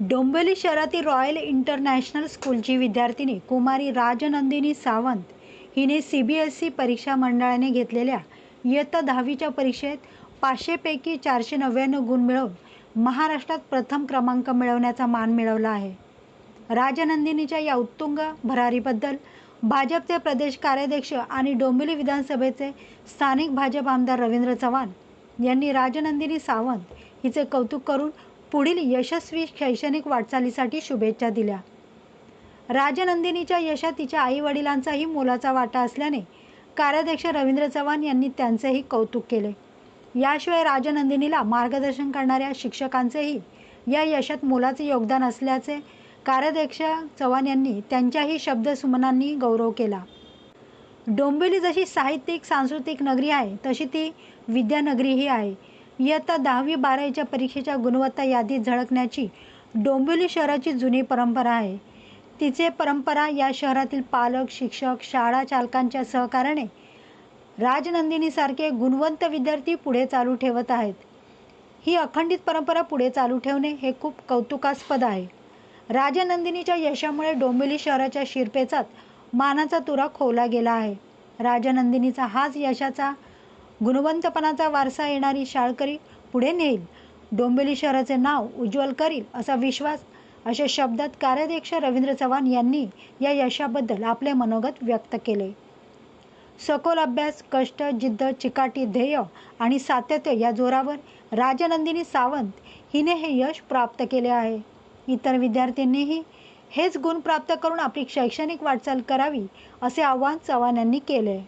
डोंबिवली शहरातील royal international स्कूलची विद्यार्थिनी कुमारी राजनंदिनी सावंत हिने सी बी एस ई परीक्षा मंडळाने घेतलेल्या इयत्ता दहावीच्या परीक्षेत पाचशेपैकी चारशे नव्याण्णव गुण मिळवून महाराष्ट्रात प्रथम क्रमांक मिळवण्याचा मान मिळवला आहे. राजनंदिनीच्या या उत्तुंग भरारीबद्दल भाजपचे प्रदेश कार्याध्यक्ष आणि डोंबिवली विधानसभेचे स्थानिक भाजप आमदार रवींद्र चव्हाण यांनी राजनंदिनी सावंत हिचे कौतुक करून पुढील यशस्वी शैक्षणिक वाटचालीसाठी शुभेच्छा दिल्या. राजनंदिनीच्या यशात तिच्या आई वडिलांचाही मोलाचा वाटा असल्याने कार्याध्यक्ष रवींद्र चव्हाण यांनी त्यांचेही कौतुक केले. याशिवाय राजनंदिनीला मार्गदर्शन करणाऱ्या शिक्षकांचेही या यशात मोलाचे योगदान असल्याचे कार्याध्यक्ष चव्हाण यांनी त्यांच्याही शब्दसुमनांनी गौरव केला. डोंबिवली जशी साहित्यिक सांस्कृतिक नगरी आहे तशी ती विद्यानगरीही आहे. इयत्ता दहावी बारावीच्या परीक्षेच्या गुणवत्ता यादीत झळकण्याची डोंबिवली शहराची जुनी परंपरा आहे. तिचे परंपरा या शहरातील पालक शिक्षक शाळा चालकांच्या सहकार्याने राजनंदिनीसारखे गुणवंत विद्यार्थी पुढे चालू ठेवत आहेत. ही अखंडित परंपरा पुढे चालू ठेवणे हे खूप कौतुकास्पद आहे. राजनंदिनीच्या यशामुळे डोंबिवली शहराच्या शिरपेचात मानाचा तुरा खोवला गेला आहे. राजनंदिनीचा हाच यशाचा गुणवंतपणाचा वारसा येणारी शाळकरी पुढे नेईल. डोंबिवली शहराचे नाव उज्ज्वल करील असा विश्वास अशा शब्दात कार्याध्यक्ष रवींद्र चव्हाण यांनी या यशाबद्दल आपले मनोगत व्यक्त केले. सखोल अभ्यास कष्ट जिद्द चिकाटी ध्येय आणि सातत्य या जोरावर राजनंदिनी सावंत हिने हे यश प्राप्त केले आहे. इतर विद्यार्थ्यांनीही हेच गुण प्राप्त करून आपली शैक्षणिक वाटचाल करावी असे आवाहन चव्हाण यांनी केले.